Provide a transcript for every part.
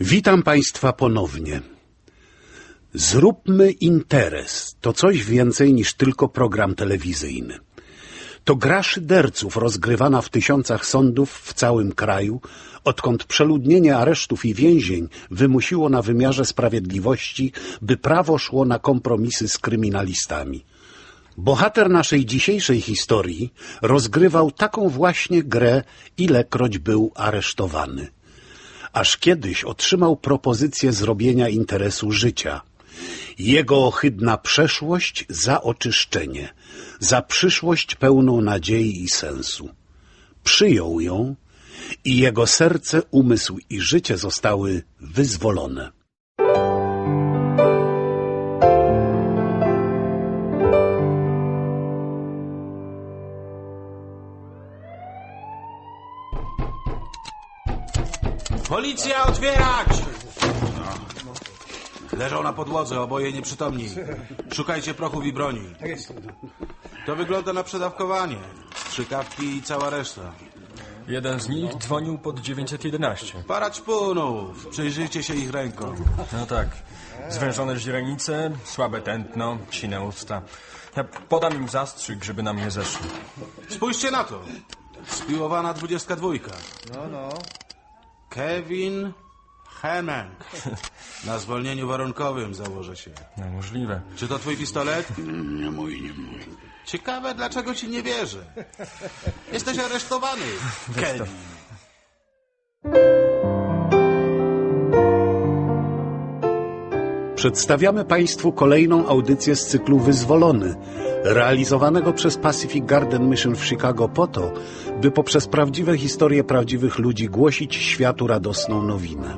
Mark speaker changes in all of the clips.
Speaker 1: Witam Państwa ponownie. Zróbmy interes. To coś więcej niż tylko program telewizyjny. To gra szyderców rozgrywana w tysiącach sądów w całym kraju, odkąd przeludnienie aresztów i więzień wymusiło na wymiarze sprawiedliwości, by prawo szło na kompromisy z kryminalistami. Bohater naszej dzisiejszej historii rozgrywał taką właśnie grę, ilekroć był aresztowany aż kiedyś otrzymał propozycję zrobienia interesu życia. Jego ohydna przeszłość za oczyszczenie, za przyszłość pełną nadziei i sensu. Przyjął ją i jego serce, umysł i życie zostały wyzwolone.
Speaker 2: Policja, otwierać! Leżą na podłodze, oboje nieprzytomni. Szukajcie prochów i broni. To wygląda na przedawkowanie. Strzykawki i cała reszta.
Speaker 3: Jeden z nich dzwonił pod 911.
Speaker 2: Para ćpunów. Przyjrzyjcie się ich rękom.
Speaker 3: No tak. Zwężone źrenice, słabe tętno, sine usta. Ja podam im zastrzyk, żeby nam nie zeszli.
Speaker 2: Spójrzcie na to. Spiłowana dwudziestka dwójka.
Speaker 4: No, no.
Speaker 2: Kevin Hemeng. Na zwolnieniu warunkowym założę się.
Speaker 3: No, możliwe.
Speaker 2: Czy to twój pistolet?
Speaker 1: Nie mój, nie mój.
Speaker 2: Ciekawe, dlaczego ci nie wierzę. Jesteś aresztowany, Kevin.
Speaker 1: Przedstawiamy Państwu kolejną audycję z cyklu Wyzwolony, realizowanego przez Pacific Garden Mission w Chicago po to, by poprzez prawdziwe historie prawdziwych ludzi głosić światu radosną nowinę.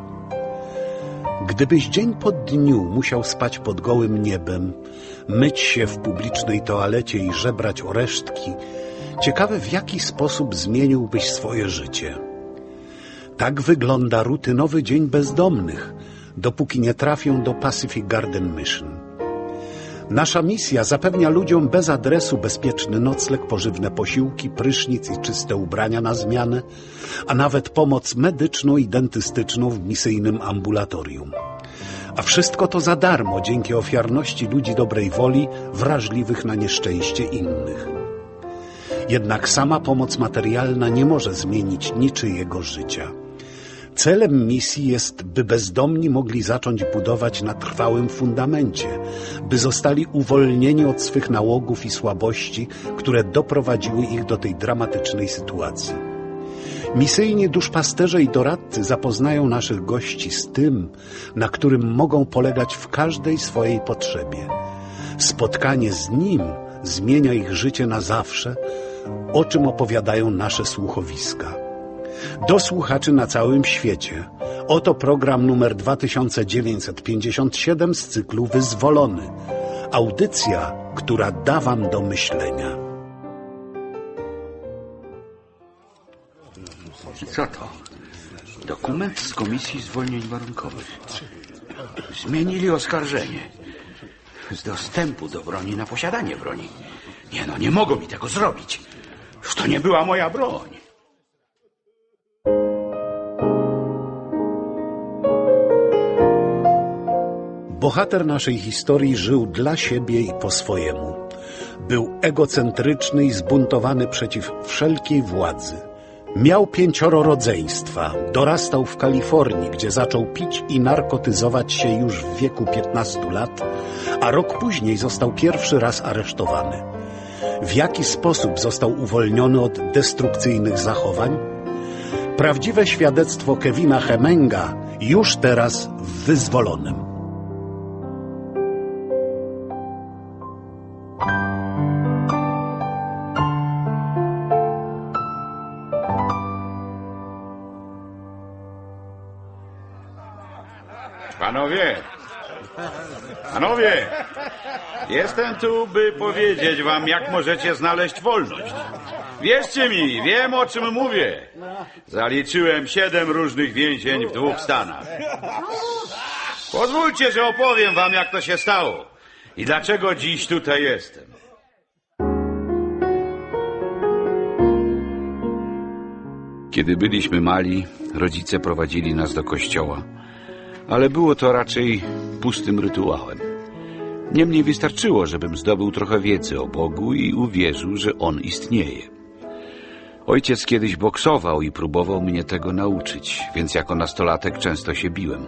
Speaker 1: Gdybyś dzień po dniu musiał spać pod gołym niebem, myć się w publicznej toalecie i żebrać o resztki, ciekawe w jaki sposób zmieniłbyś swoje życie. Tak wygląda rutynowy dzień bezdomnych, dopóki nie trafią do Pacific Garden Mission. Nasza misja zapewnia ludziom bez adresu bezpieczny nocleg, pożywne posiłki, prysznic i czyste ubrania na zmianę, a nawet pomoc medyczną i dentystyczną w misyjnym ambulatorium. A wszystko to za darmo dzięki ofiarności ludzi dobrej woli, wrażliwych na nieszczęście innych. Jednak sama pomoc materialna nie może zmienić niczyjego życia. Celem misji jest, by bezdomni mogli zacząć budować na trwałym fundamencie, by zostali uwolnieni od swych nałogów i słabości, które doprowadziły ich do tej dramatycznej sytuacji. Misyjni duszpasterze i doradcy zapoznają naszych gości z tym, na którym mogą polegać w każdej swojej potrzebie. Spotkanie z nim zmienia ich życie na zawsze, o czym opowiadają nasze słuchowiska do słuchaczy na całym świecie. Oto program numer 2957 z cyklu Wyzwolony. Audycja, która da Wam do myślenia.
Speaker 5: Co to? Dokument z Komisji Zwolnień Warunkowych. Zmienili oskarżenie. Z dostępu do broni na posiadanie broni. Nie no, nie mogą mi tego zrobić. To nie była moja broń.
Speaker 1: Bohater naszej historii żył dla siebie i po swojemu. Był egocentryczny i zbuntowany przeciw wszelkiej władzy. Miał pięcioro rodzeństwa. Dorastał w Kalifornii, gdzie zaczął pić i narkotyzować się już w wieku 15 lat, a rok później został pierwszy raz aresztowany. W jaki sposób został uwolniony od destrukcyjnych zachowań? Prawdziwe świadectwo Kevina Hemenga już teraz w wyzwolonym.
Speaker 6: Panowie! Panowie! Jestem tu, by powiedzieć wam, jak możecie znaleźć wolność. Wierzcie mi, wiem o czym mówię. Zaliczyłem siedem różnych więzień w dwóch stanach. Pozwólcie, że opowiem wam, jak to się stało i dlaczego dziś tutaj jestem.
Speaker 5: Kiedy byliśmy mali, rodzice prowadzili nas do kościoła. Ale było to raczej pustym rytuałem. Niemniej wystarczyło, żebym zdobył trochę wiedzy o Bogu i uwierzył, że On istnieje. Ojciec kiedyś boksował i próbował mnie tego nauczyć, więc jako nastolatek często się biłem.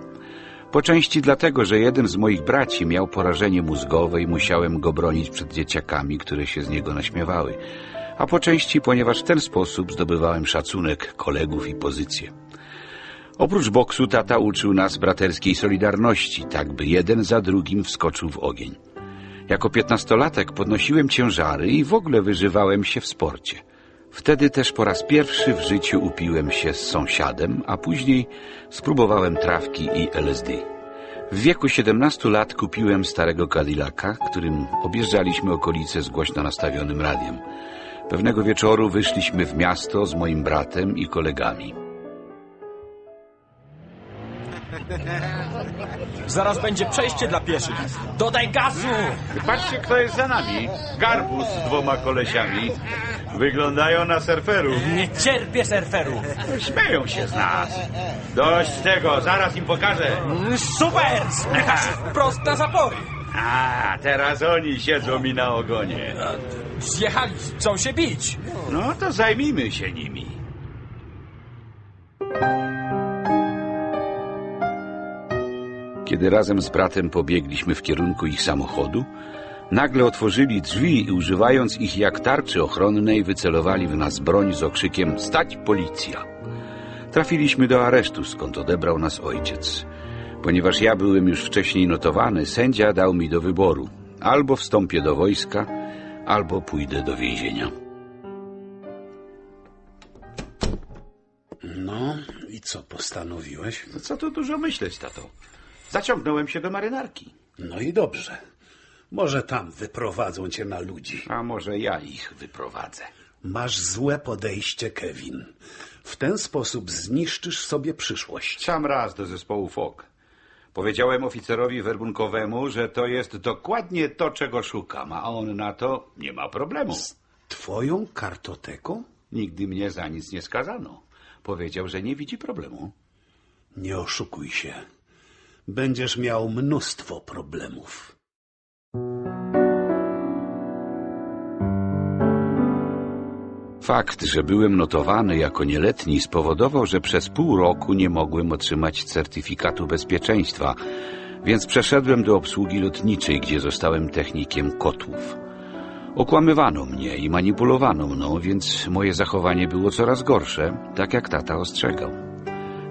Speaker 5: Po części dlatego, że jeden z moich braci miał porażenie mózgowe i musiałem go bronić przed dzieciakami, które się z niego naśmiewały, a po części ponieważ w ten sposób zdobywałem szacunek kolegów i pozycję. Oprócz boksu tata uczył nas braterskiej solidarności, tak by jeden za drugim wskoczył w ogień. Jako piętnastolatek podnosiłem ciężary i w ogóle wyżywałem się w sporcie. Wtedy też po raz pierwszy w życiu upiłem się z sąsiadem, a później spróbowałem trawki i LSD. W wieku 17 lat kupiłem starego Cadillaca, którym objeżdżaliśmy okolice z głośno nastawionym radiem. Pewnego wieczoru wyszliśmy w miasto z moim bratem i kolegami.
Speaker 3: Zaraz będzie przejście dla pieszych. Dodaj gazu!
Speaker 6: Patrzcie, kto jest za nami. Garbus z dwoma kolesiami. Wyglądają na surferów.
Speaker 3: Nie cierpię surferów.
Speaker 6: Śmieją się z nas. Dość tego, zaraz im pokażę.
Speaker 3: Super! Spychasz wprost na zapory.
Speaker 6: A, teraz oni siedzą mi na ogonie.
Speaker 3: Zjechali, chcą się bić.
Speaker 6: No to zajmijmy się nimi.
Speaker 5: Kiedy razem z bratem pobiegliśmy w kierunku ich samochodu, nagle otworzyli drzwi i używając ich jak tarczy ochronnej wycelowali w nas broń z okrzykiem Stać policja! Trafiliśmy do aresztu, skąd odebrał nas ojciec. Ponieważ ja byłem już wcześniej notowany, sędzia dał mi do wyboru. Albo wstąpię do wojska, albo pójdę do więzienia.
Speaker 1: No i co postanowiłeś?
Speaker 6: No co tu dużo myśleć, tato. Zaciągnąłem się do marynarki.
Speaker 1: No i dobrze. Może tam wyprowadzą cię na ludzi.
Speaker 5: A może ja ich wyprowadzę?
Speaker 1: Masz złe podejście, Kevin. W ten sposób zniszczysz sobie przyszłość.
Speaker 5: Sam raz do zespołu FOK. Powiedziałem oficerowi werbunkowemu, że to jest dokładnie to, czego szukam, a on na to nie ma problemu.
Speaker 1: Twoją kartoteką?
Speaker 5: Nigdy mnie za nic nie skazano. Powiedział, że nie widzi problemu.
Speaker 1: Nie oszukuj się. Będziesz miał mnóstwo problemów.
Speaker 5: Fakt, że byłem notowany jako nieletni spowodował, że przez pół roku nie mogłem otrzymać certyfikatu bezpieczeństwa, więc przeszedłem do obsługi lotniczej, gdzie zostałem technikiem kotłów. Okłamywano mnie i manipulowano mną, więc moje zachowanie było coraz gorsze, tak jak tata ostrzegał.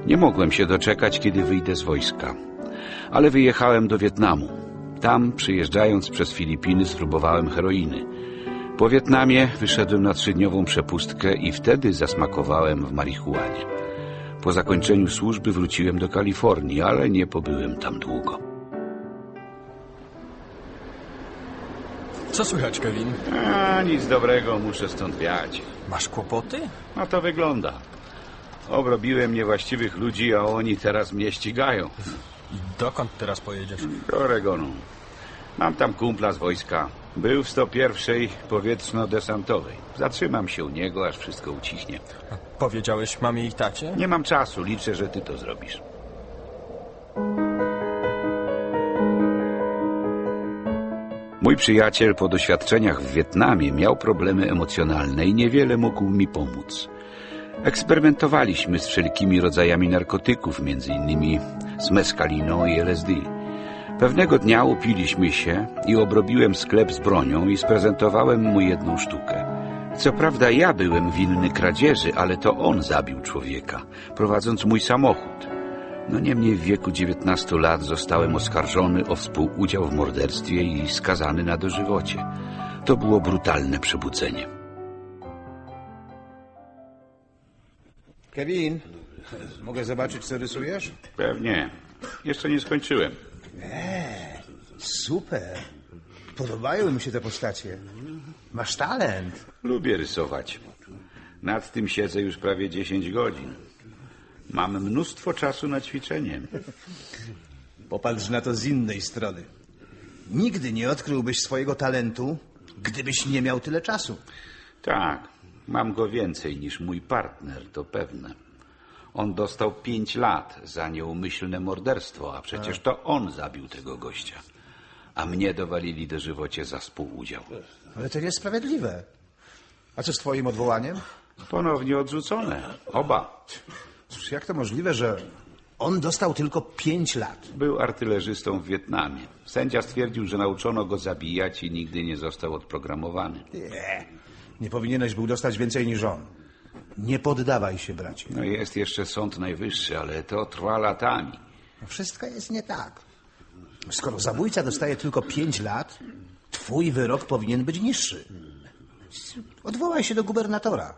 Speaker 5: Nie mogłem się doczekać, kiedy wyjdę z wojska. Ale wyjechałem do Wietnamu. Tam, przyjeżdżając przez Filipiny, spróbowałem heroiny. Po Wietnamie wyszedłem na trzydniową przepustkę i wtedy zasmakowałem w marihuanie. Po zakończeniu służby wróciłem do Kalifornii, ale nie pobyłem tam długo.
Speaker 3: Co słychać, Kevin?
Speaker 6: A, nic dobrego, muszę stąd wiać.
Speaker 3: Masz kłopoty?
Speaker 6: A to wygląda. Obrobiłem niewłaściwych ludzi, a oni teraz mnie ścigają.
Speaker 3: Dokąd teraz pojedziesz?
Speaker 6: Do Oregonu. Mam tam kumpla z wojska. Był w 101 powietrzno-desantowej. Zatrzymam się u niego, aż wszystko ucichnie.
Speaker 3: Powiedziałeś mamie i tacie?
Speaker 6: Nie mam czasu, liczę, że ty to zrobisz.
Speaker 5: Mój przyjaciel po doświadczeniach w Wietnamie miał problemy emocjonalne i niewiele mógł mi pomóc. Eksperymentowaliśmy z wszelkimi rodzajami narkotyków, między innymi z meskaliną i LSD. Pewnego dnia upiliśmy się i obrobiłem sklep z bronią i sprezentowałem mu jedną sztukę. Co prawda ja byłem winny kradzieży, ale to on zabił człowieka, prowadząc mój samochód. No niemniej w wieku 19 lat zostałem oskarżony o współudział w morderstwie i skazany na dożywocie. To było brutalne przebudzenie.
Speaker 4: Kevin, mogę zobaczyć, co rysujesz?
Speaker 6: Pewnie. Jeszcze nie skończyłem.
Speaker 4: Super. Podobają mi się te postacie. Masz talent.
Speaker 6: Lubię rysować. Nad tym siedzę już prawie 10 godzin. Mam mnóstwo czasu na ćwiczenie.
Speaker 4: Popatrz na to z innej strony. Nigdy nie odkryłbyś swojego talentu, gdybyś nie miał tyle czasu.
Speaker 6: Tak, mam go więcej niż mój partner, to pewne.
Speaker 5: On dostał pięć lat za nieumyślne morderstwo, a przecież to on zabił tego gościa. A mnie dowalili do żywocie za współudział.
Speaker 4: Ale to niesprawiedliwe. A co z twoim odwołaniem?
Speaker 5: Ponownie odrzucone. Oba.
Speaker 4: Cóż, jak to możliwe, że on dostał tylko pięć lat?
Speaker 5: Był artylerzystą w Wietnamie. Sędzia stwierdził, że nauczono go zabijać i nigdy nie został odprogramowany.
Speaker 4: Nie. Nie powinieneś był dostać więcej niż on. Nie poddawaj się, bracie.
Speaker 5: No jest jeszcze Sąd Najwyższy, ale to trwa latami.
Speaker 4: Wszystko jest nie tak. Skoro zabójca dostaje tylko pięć lat, twój wyrok powinien być niższy. Odwołaj się do gubernatora.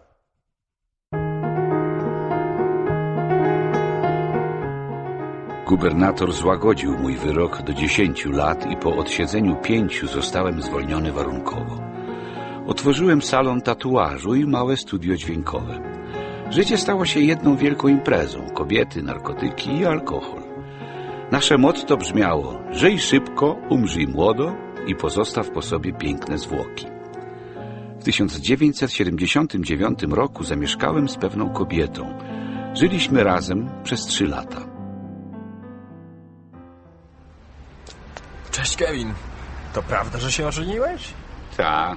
Speaker 5: Gubernator złagodził mój wyrok do 10 lat i po odsiedzeniu pięciu zostałem zwolniony warunkowo. Otworzyłem salon tatuażu i małe studio dźwiękowe. Życie stało się jedną wielką imprezą. Kobiety, narkotyki i alkohol. Nasze motto brzmiało żyj szybko, umrzyj młodo i pozostaw po sobie piękne zwłoki. W 1979 roku zamieszkałem z pewną kobietą. Żyliśmy razem przez trzy lata.
Speaker 3: Cześć, Kevin. To prawda, że się ożeniłeś?
Speaker 5: Ta,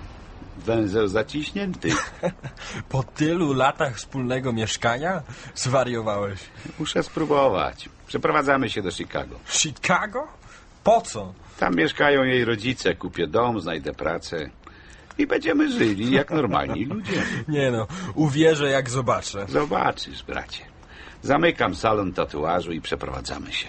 Speaker 5: węzeł zaciśnięty.
Speaker 3: Po tylu latach wspólnego mieszkania? Zwariowałeś.
Speaker 5: Muszę spróbować. Przeprowadzamy się do Chicago.
Speaker 3: Chicago? Po co?
Speaker 5: Tam mieszkają jej rodzice. Kupię dom, znajdę pracę. I będziemy żyli jak normalni ludzie.
Speaker 3: Nie no, uwierzę jak zobaczę.
Speaker 5: Zobaczysz, bracie. Zamykam salon tatuażu i przeprowadzamy się.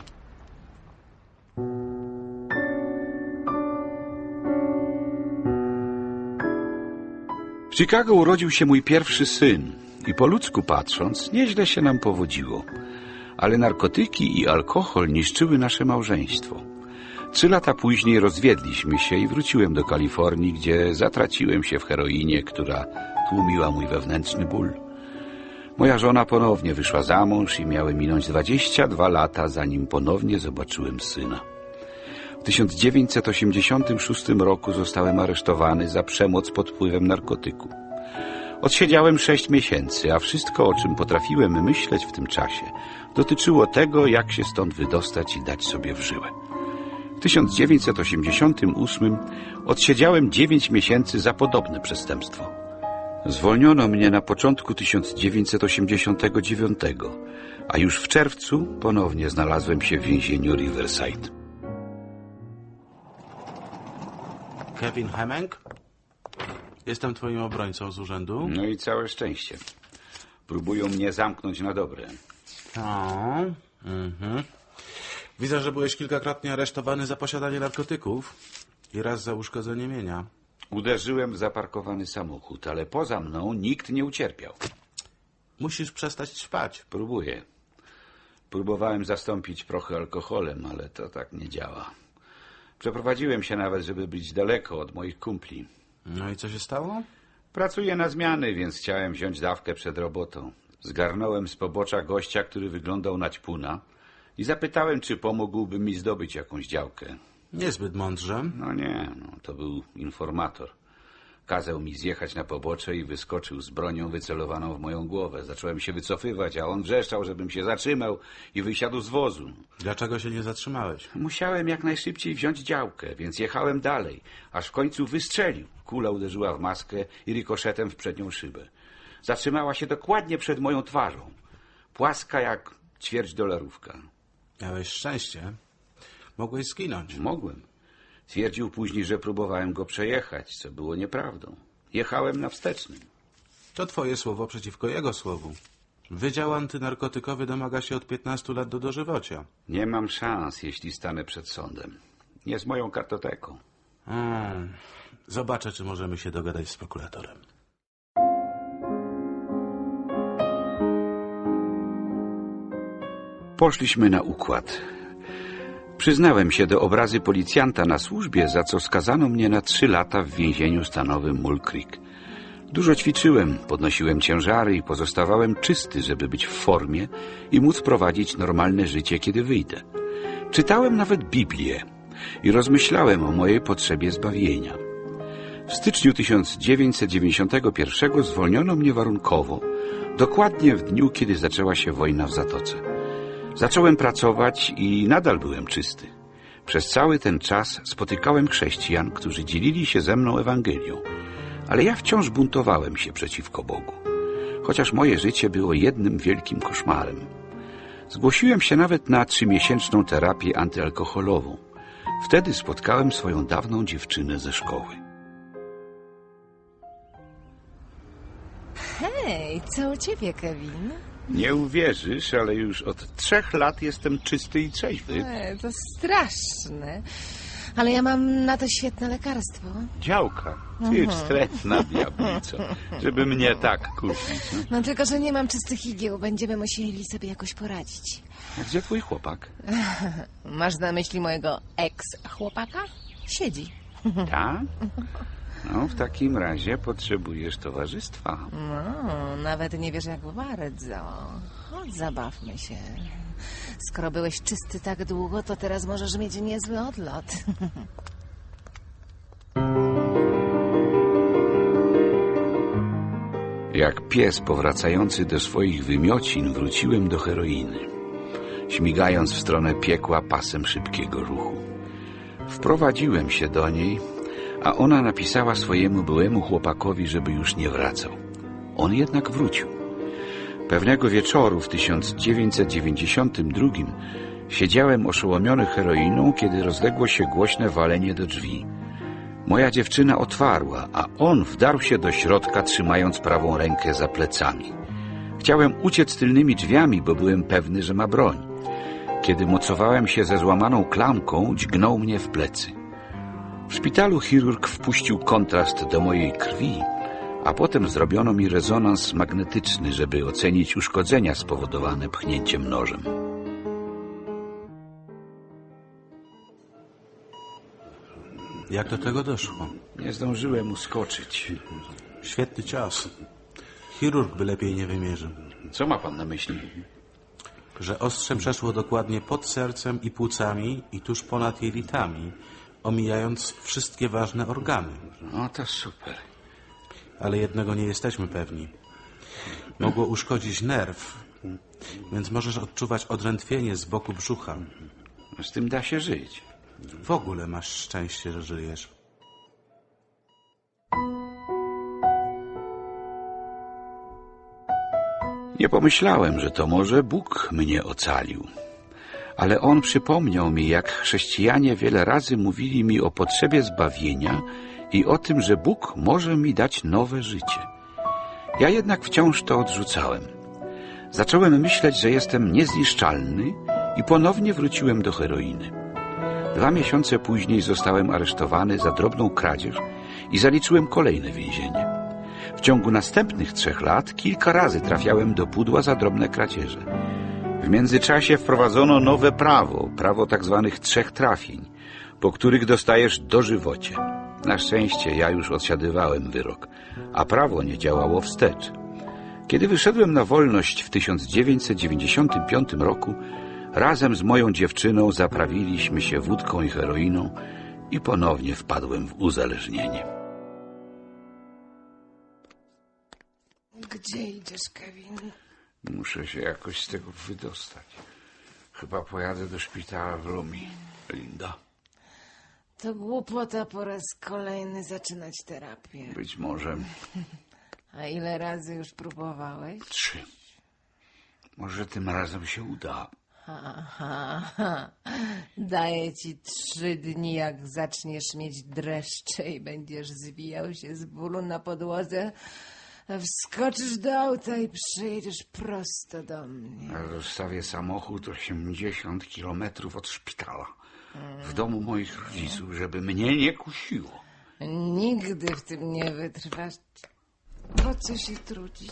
Speaker 5: W Chicago urodził się mój pierwszy syn i po ludzku patrząc, nieźle się nam powodziło. Ale narkotyki i alkohol niszczyły nasze małżeństwo. Trzy lata później rozwiedliśmy się i wróciłem do Kalifornii, gdzie zatraciłem się w heroinie, która tłumiła mój wewnętrzny ból. Moja żona ponownie wyszła za mąż i miały minąć 22 lata, zanim ponownie zobaczyłem syna. W 1986 roku zostałem aresztowany za przemoc pod wpływem narkotyku. Odsiedziałem sześć miesięcy, a wszystko, o czym potrafiłem myśleć w tym czasie, dotyczyło tego, jak się stąd wydostać i dać sobie w żyłę. W 1988 odsiedziałem dziewięć miesięcy za podobne przestępstwo. Zwolniono mnie na początku 1989, a już w czerwcu ponownie znalazłem się w więzieniu Riverside.
Speaker 2: Kevin Hemeng? Jestem twoim obrońcą z urzędu.
Speaker 5: No i całe szczęście. Próbują mnie zamknąć na dobre.
Speaker 2: O, mhm. Widzę, że byłeś kilkakrotnie aresztowany za posiadanie narkotyków i raz za uszkodzenie mienia.
Speaker 5: Uderzyłem w zaparkowany samochód, ale poza mną nikt nie ucierpiał.
Speaker 2: Musisz przestać ćpać.
Speaker 5: Próbuję. Próbowałem zastąpić prochy alkoholem, ale to tak nie działa. Przeprowadziłem się nawet, żeby być daleko od moich kumpli.
Speaker 2: No i co się stało?
Speaker 5: Pracuję na zmiany, więc chciałem wziąć dawkę przed robotą. Zgarnąłem z pobocza gościa, który wyglądał na ćpuna i zapytałem, czy pomógłby mi zdobyć jakąś działkę.
Speaker 2: Niezbyt mądrze.
Speaker 5: No nie, no, to był informator. Kazał mi zjechać na pobocze i wyskoczył z bronią wycelowaną w moją głowę. Zacząłem się wycofywać, a on wrzeszczał, żebym się zatrzymał i wysiadł z wozu.
Speaker 2: Dlaczego się nie zatrzymałeś?
Speaker 5: Musiałem jak najszybciej wziąć działkę, więc jechałem dalej, aż w końcu wystrzelił. Kula uderzyła w maskę i rikoszetem w przednią szybę. Zatrzymała się dokładnie przed moją twarzą. Płaska jak ćwierć dolarówka.
Speaker 2: Miałeś szczęście. Mogłeś zginąć.
Speaker 5: Mogłem. Twierdził później, że próbowałem go przejechać, co było nieprawdą. Jechałem na wstecznym.
Speaker 2: To twoje słowo przeciwko jego słowu. Wydział antynarkotykowy domaga się od 15 lat do dożywocia.
Speaker 5: Nie mam szans, jeśli stanę przed sądem. Nie z moją kartoteką.
Speaker 2: Mm. Zobaczę, czy możemy się dogadać z prokuratorem.
Speaker 5: Poszliśmy na układ. Przyznałem się do obrazy policjanta na służbie, za co skazano mnie na trzy lata w więzieniu stanowym Mull Creek. Dużo ćwiczyłem, podnosiłem ciężary i pozostawałem czysty, żeby być w formie i móc prowadzić normalne życie, kiedy wyjdę. Czytałem nawet Biblię i rozmyślałem o mojej potrzebie zbawienia. W styczniu 1991 zwolniono mnie warunkowo, Dokładnie w dniu, kiedy zaczęła się wojna w Zatoce. Zacząłem pracować i nadal byłem czysty. Przez cały ten czas spotykałem chrześcijan, którzy dzielili się ze mną Ewangelią, ale ja wciąż buntowałem się przeciwko Bogu, chociaż moje życie było jednym wielkim koszmarem. Zgłosiłem się nawet na trzymiesięczną terapię antyalkoholową. Wtedy spotkałem swoją dawną dziewczynę ze szkoły.
Speaker 7: Hej, co u ciebie, Kevin?
Speaker 5: Nie uwierzysz, ale już od trzech lat jestem czysty i trzeźwy.
Speaker 7: E, to straszne. Ale ja mam na to świetne lekarstwo.
Speaker 5: Działka, ty wstrętna diablico, żeby mnie tak kupić. no.
Speaker 7: No tylko, że nie mam czystych igieł. Będziemy musieli sobie jakoś poradzić.
Speaker 5: A Gdzie twój chłopak?
Speaker 7: Masz na myśli mojego ex-chłopaka? Siedzi.
Speaker 5: Tak? No, w takim razie potrzebujesz towarzystwa.
Speaker 7: No, nawet nie wiesz jak bardzo. Chodź, zabawmy się. Skoro byłeś czysty tak długo, to teraz możesz mieć niezły odlot.
Speaker 5: Jak pies powracający do swoich wymiocin wróciłem do heroiny, śmigając w stronę piekła pasem szybkiego ruchu. Wprowadziłem się do niej, a ona napisała swojemu byłemu chłopakowi, żeby już nie wracał. On jednak wrócił. Pewnego wieczoru w 1992 siedziałem oszołomiony heroiną, kiedy rozległo się głośne walenie do drzwi. Moja dziewczyna otwarła, a on wdarł się do środka, trzymając prawą rękę za plecami. Chciałem uciec tylnymi drzwiami, bo byłem pewny, że ma broń. Kiedy mocowałem się ze złamaną klamką, dźgnął mnie w plecy. W szpitalu chirurg wpuścił kontrast do mojej krwi, a potem zrobiono mi rezonans magnetyczny, żeby ocenić uszkodzenia spowodowane pchnięciem nożem.
Speaker 2: Jak do tego doszło?
Speaker 5: Nie zdążyłem uskoczyć.
Speaker 2: Świetny cios. Chirurg by lepiej nie wymierzył.
Speaker 5: Co ma pan na myśli?
Speaker 2: Że ostrze przeszło dokładnie pod sercem i płucami i tuż ponad jelitami, omijając wszystkie ważne organy.
Speaker 5: No to super.
Speaker 2: Ale jednego nie jesteśmy pewni. Mogło uszkodzić nerw, więc możesz odczuwać odrętwienie z boku brzucha.
Speaker 5: Z tym da się żyć.
Speaker 2: W ogóle masz szczęście, że żyjesz.
Speaker 5: Nie pomyślałem, że to może Bóg mnie ocalił. Ale On przypomniał mi, jak chrześcijanie wiele razy mówili mi o potrzebie zbawienia i o tym, że Bóg może mi dać nowe życie. Ja jednak wciąż to odrzucałem. Zacząłem myśleć, że jestem niezniszczalny i ponownie wróciłem do heroiny. Dwa miesiące później zostałem aresztowany za drobną kradzież i zaliczyłem kolejne więzienie. W ciągu następnych trzech lat kilka razy trafiałem do pudła za drobne kradzieże. W międzyczasie wprowadzono nowe prawo, prawo tak zwanych trzech trafień, po których dostajesz dożywocie. Na szczęście ja już odsiadywałem wyrok, a prawo nie działało wstecz. Kiedy wyszedłem na wolność w 1995 roku, razem z moją dziewczyną zaprawiliśmy się wódką i heroiną i ponownie wpadłem w uzależnienie.
Speaker 7: Gdzie idziesz, Kevin?
Speaker 5: Muszę się jakoś z tego wydostać. Chyba pojadę do szpitala w Lumi. Linda,
Speaker 7: To głupota po raz kolejny zaczynać terapię.
Speaker 5: być może
Speaker 7: A ile razy już próbowałeś?
Speaker 5: trzy. Może tym razem się uda.
Speaker 7: Ha, ha, ha. Daję ci trzy dni, jak zaczniesz mieć dreszcze i będziesz zwijał się z bólu na podłodze. Wskoczysz do auta i przyjedziesz prosto do mnie.
Speaker 5: Zostawię samochód 80 kilometrów od szpitala. W domu moich rodziców, żeby mnie nie kusiło.
Speaker 7: Nigdy w tym nie wytrwasz. Po co się trudzić?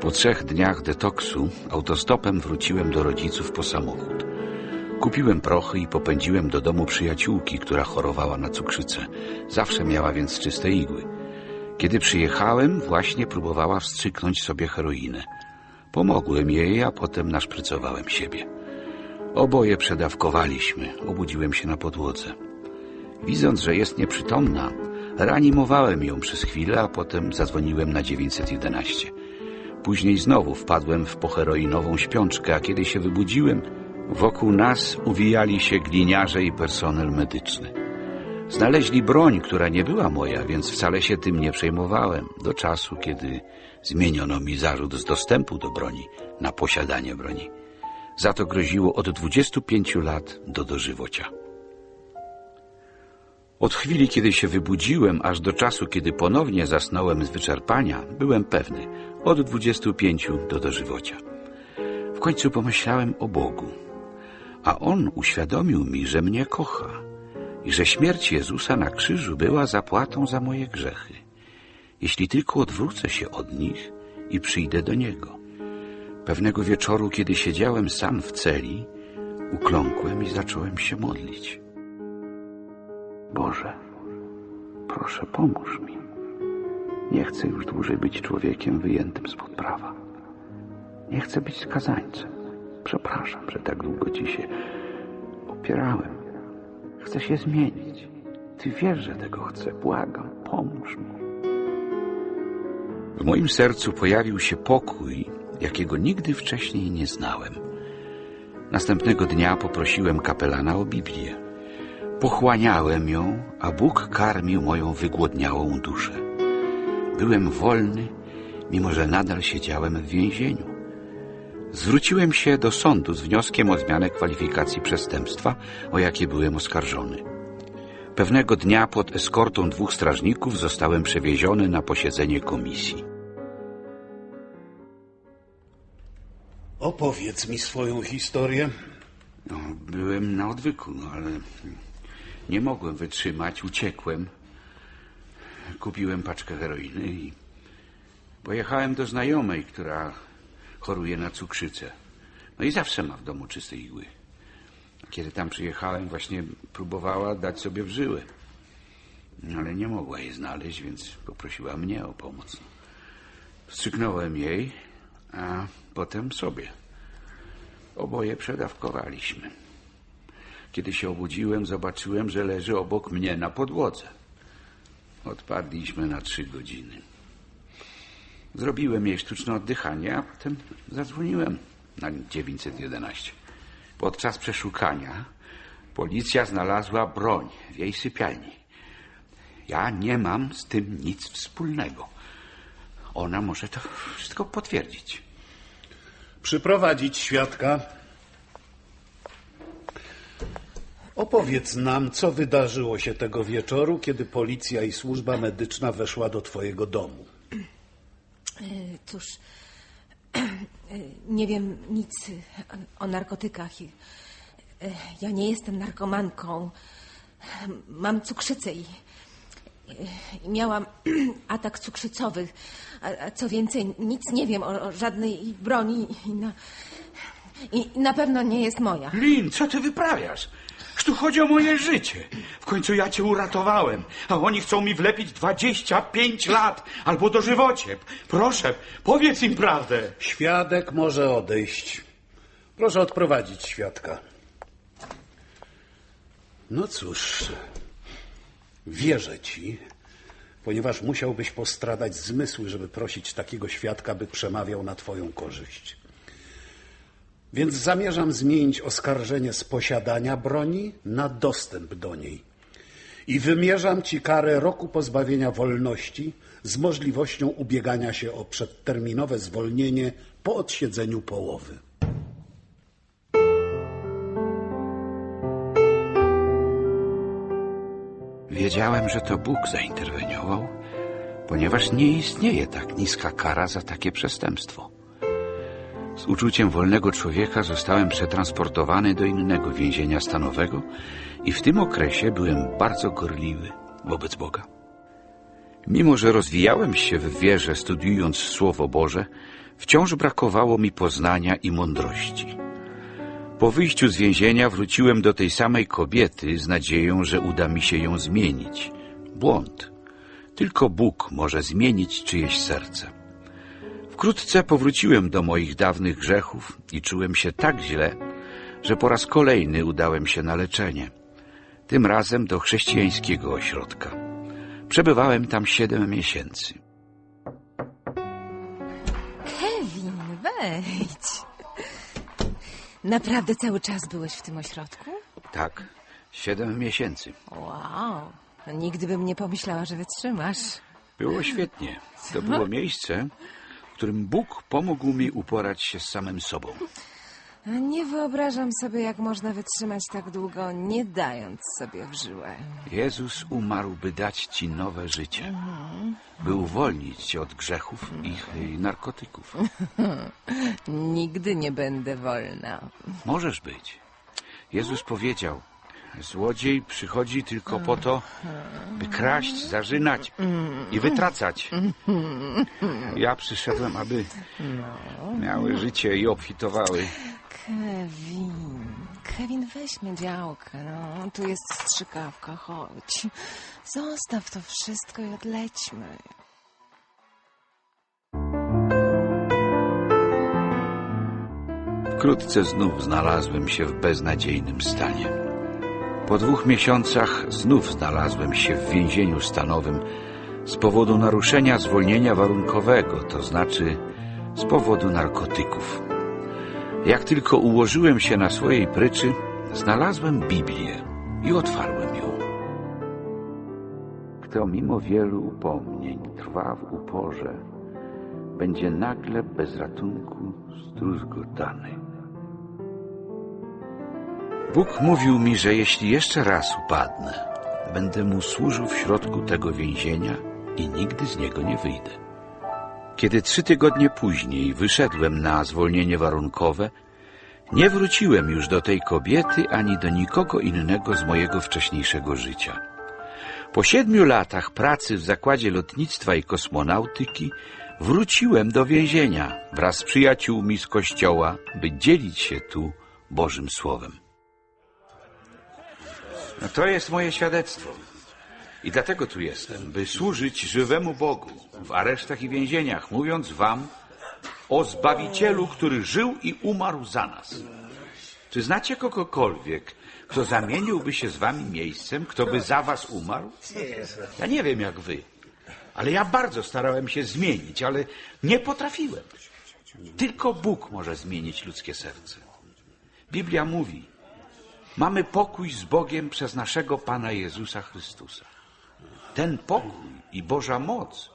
Speaker 5: Po trzech dniach detoksu autostopem wróciłem do rodziców po samochód. Kupiłem prochy i popędziłem do domu przyjaciółki, która chorowała na cukrzycę. Zawsze miała więc czyste igły. Kiedy przyjechałem, właśnie próbowała wstrzyknąć sobie heroinę. Pomogłem jej, a potem naszprycowałem siebie. Oboje przedawkowaliśmy. Obudziłem się na podłodze. Widząc, że jest nieprzytomna, reanimowałem ją przez chwilę, a potem zadzwoniłem na 911. Później znowu wpadłem w poheroinową śpiączkę, a kiedy się wybudziłem, wokół nas uwijali się gliniarze i personel medyczny. Znaleźli broń, która nie była moja, więc wcale się tym nie przejmowałem, do czasu, kiedy zmieniono mi zarzut z dostępu do broni na posiadanie broni. Za to groziło od 25 lat do dożywocia. Od chwili, kiedy się wybudziłem, aż do czasu, kiedy ponownie zasnąłem z wyczerpania, byłem pewny od 25 do dożywocia. W końcu pomyślałem o Bogu, a On uświadomił mi, że mnie kocha i że śmierć Jezusa na krzyżu była zapłatą za moje grzechy, jeśli tylko odwrócę się od nich i przyjdę do Niego. Pewnego wieczoru, kiedy siedziałem sam w celi, ukląkłem i zacząłem się modlić. Boże, proszę pomóż mi. Nie chcę już dłużej być człowiekiem wyjętym spod prawa. Nie chcę być skazańcem. Przepraszam, że tak długo ci się opierałem. Chcę się zmienić. Ty wiesz, że tego chcę. Błagam, pomóż mi. W moim sercu pojawił się pokój, jakiego nigdy wcześniej nie znałem. Następnego dnia poprosiłem kapelana o Biblię. Pochłaniałem ją, a Bóg karmił moją wygłodniałą duszę. Byłem wolny, mimo że nadal siedziałem w więzieniu. Zwróciłem się do sądu z wnioskiem o zmianę kwalifikacji przestępstwa, o jakie byłem oskarżony. Pewnego dnia pod eskortą dwóch strażników zostałem przewieziony na posiedzenie komisji.
Speaker 1: Opowiedz mi swoją historię.
Speaker 5: No, byłem na odwyku, no ale nie mogłem wytrzymać, uciekłem. Kupiłem paczkę heroiny i pojechałem do znajomej, która choruje na cukrzycę. No i zawsze ma w domu czyste igły. Kiedy tam przyjechałem, właśnie próbowała dać sobie w żyły. No, ale nie mogła jej znaleźć, więc poprosiła mnie o pomoc. Wstrzyknąłem jej, a potem sobie. Oboje przedawkowaliśmy. Kiedy się obudziłem, zobaczyłem, że leży obok mnie na podłodze. Odpadliśmy na trzy godziny. Zrobiłem jej sztuczne oddychanie, a potem zadzwoniłem na 911. Podczas przeszukania policja znalazła broń w jej sypialni. Ja nie mam z tym nic wspólnego. Ona może to wszystko potwierdzić.
Speaker 1: Przyprowadzić świadka. Opowiedz nam, co wydarzyło się tego wieczoru, kiedy policja i służba medyczna weszła do twojego domu.
Speaker 7: Cóż, nie wiem nic o narkotykach. i- Ja nie jestem narkomanką. Mam cukrzycę i, i miałam atak cukrzycowy. A co więcej, nic nie wiem o, o żadnej broni i na, i na pewno nie jest moja.
Speaker 5: Lin, co ty wyprawiasz? Tu chodzi o moje życie. W końcu ja cię uratowałem, a oni chcą mi wlepić 25 lat albo dożywocie. Proszę, powiedz im prawdę.
Speaker 1: Świadek może odejść. Proszę odprowadzić świadka. No cóż, wierzę ci, ponieważ musiałbyś postradać zmysły, żeby prosić takiego świadka, by przemawiał na twoją korzyść. Więc zamierzam zmienić oskarżenie z posiadania broni na dostęp do niej. I wymierzam ci karę roku pozbawienia wolności z możliwością ubiegania się o przedterminowe zwolnienie po odsiedzeniu połowy.
Speaker 5: Wiedziałem, że to Bóg zainterweniował, ponieważ nie istnieje tak niska kara za takie przestępstwo. Z uczuciem wolnego człowieka zostałem przetransportowany do innego więzienia stanowego i w tym okresie byłem bardzo gorliwy wobec Boga. Mimo, że rozwijałem się w wierze studiując Słowo Boże, wciąż brakowało mi poznania i mądrości. Po wyjściu z więzienia wróciłem do tej samej kobiety z nadzieją, że uda mi się ją zmienić. Błąd. Tylko Bóg może zmienić czyjeś serce. Wkrótce powróciłem do moich dawnych grzechów i czułem się tak źle, że po raz kolejny udałem się na leczenie. Tym razem do chrześcijańskiego ośrodka. Przebywałem tam siedem miesięcy.
Speaker 7: Kevin, wejdź. Naprawdę cały czas byłeś w tym ośrodku?
Speaker 5: Tak, siedem miesięcy.
Speaker 7: Wow. Nigdy bym nie pomyślała, że wytrzymasz.
Speaker 5: Było świetnie. To było miejsce, którym Bóg pomógł mi uporać się z samym sobą.
Speaker 7: Nie wyobrażam sobie, jak można wytrzymać tak długo, nie dając sobie w żyłę.
Speaker 5: Jezus umarł, by dać ci nowe życie, by uwolnić cię od grzechów i i narkotyków.
Speaker 7: Nigdy nie będę wolna.
Speaker 5: Możesz być. Jezus powiedział, złodziej przychodzi tylko po to, by kraść, zarzynać i wytracać. Ja przyszedłem, aby miały życie i obfitowały.
Speaker 7: Kevin, Kevin, weźmy działkę, no. Tu jest strzykawka, chodź. Zostaw to wszystko i odlećmy.
Speaker 5: Wkrótce znów znalazłem się w beznadziejnym stanie. Po dwóch miesiącach znów znalazłem się w więzieniu stanowym z powodu naruszenia zwolnienia warunkowego, to znaczy z powodu narkotyków. Jak tylko ułożyłem się na swojej pryczy, znalazłem Biblię i otwarłem ją. Kto mimo wielu upomnień trwa w uporze, będzie nagle bez ratunku zdruzgotany. Bóg mówił mi, że jeśli jeszcze raz upadnę, będę mu służył w środku tego więzienia i nigdy z niego nie wyjdę. Kiedy trzy tygodnie później wyszedłem na zwolnienie warunkowe, nie wróciłem już do tej kobiety ani do nikogo innego z mojego wcześniejszego życia. Po siedmiu latach pracy w Zakładzie Lotnictwa i Kosmonautyki wróciłem do więzienia wraz z przyjaciółmi z kościoła, by dzielić się tu Bożym Słowem. No to jest moje świadectwo. I dlatego tu jestem, by służyć żywemu Bogu w aresztach i więzieniach, mówiąc wam o Zbawicielu, który żył i umarł za nas. Czy znacie kogokolwiek, kto zamieniłby się z wami miejscem, kto by za was umarł? Ja nie wiem jak wy, ale ja bardzo starałem się zmienić, ale nie potrafiłem. Tylko Bóg może zmienić ludzkie serce. Biblia mówi, mamy pokój z Bogiem przez naszego Pana Jezusa Chrystusa. Ten pokój i Boża moc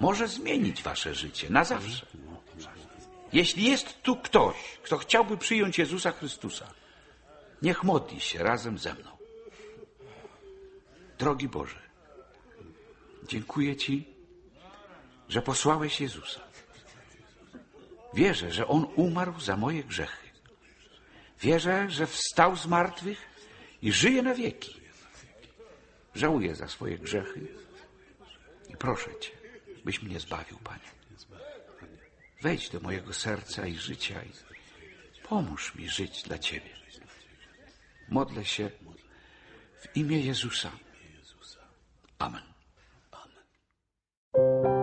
Speaker 5: może zmienić wasze życie na zawsze. Jeśli jest tu ktoś, kto chciałby przyjąć Jezusa Chrystusa, niech modli się razem ze mną. Drogi Boże, dziękuję Ci, że posłałeś Jezusa. Wierzę, że On umarł za moje grzechy. Wierzę, że wstał z martwych i żyje na wieki. Żałuję za swoje grzechy i proszę Cię, byś mnie zbawił, Panie. Wejdź do mojego serca i życia i pomóż mi żyć dla Ciebie. Modlę się w imię Jezusa. Amen.
Speaker 1: W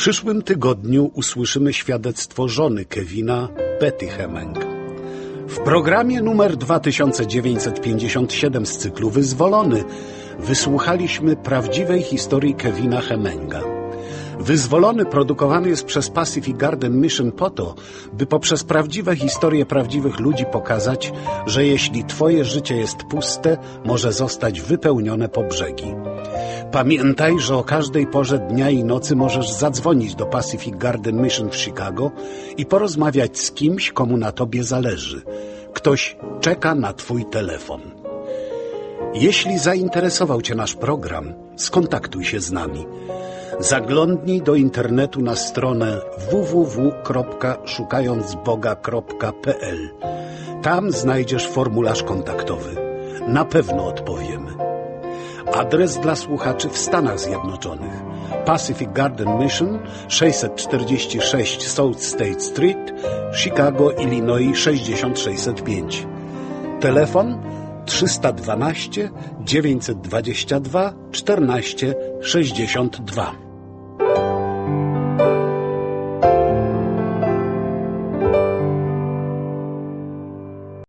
Speaker 1: przyszłym tygodniu usłyszymy świadectwo żony Kevina, Betty Hemeng. W programie numer 2957 z cyklu Wyzwolony wysłuchaliśmy prawdziwej historii Kevina Hemenga. Wyzwolony produkowany jest przez Pacific Garden Mission po to, by poprzez prawdziwe historie prawdziwych ludzi pokazać, że jeśli Twoje życie jest puste, może zostać wypełnione po brzegi. Pamiętaj, że o każdej porze dnia i nocy możesz zadzwonić do Pacific Garden Mission w Chicago i porozmawiać z kimś, komu na Tobie zależy. Ktoś czeka na Twój telefon. Jeśli zainteresował Cię nasz program, skontaktuj się z nami. Zaglądnij do internetu na stronę www.szukającboga.pl. Tam znajdziesz formularz kontaktowy. Na pewno odpowiemy. Adres dla słuchaczy w Stanach Zjednoczonych. Pacific Garden Mission 646 South State Street, Chicago, Illinois 6605. Telefon 312 922 14 62.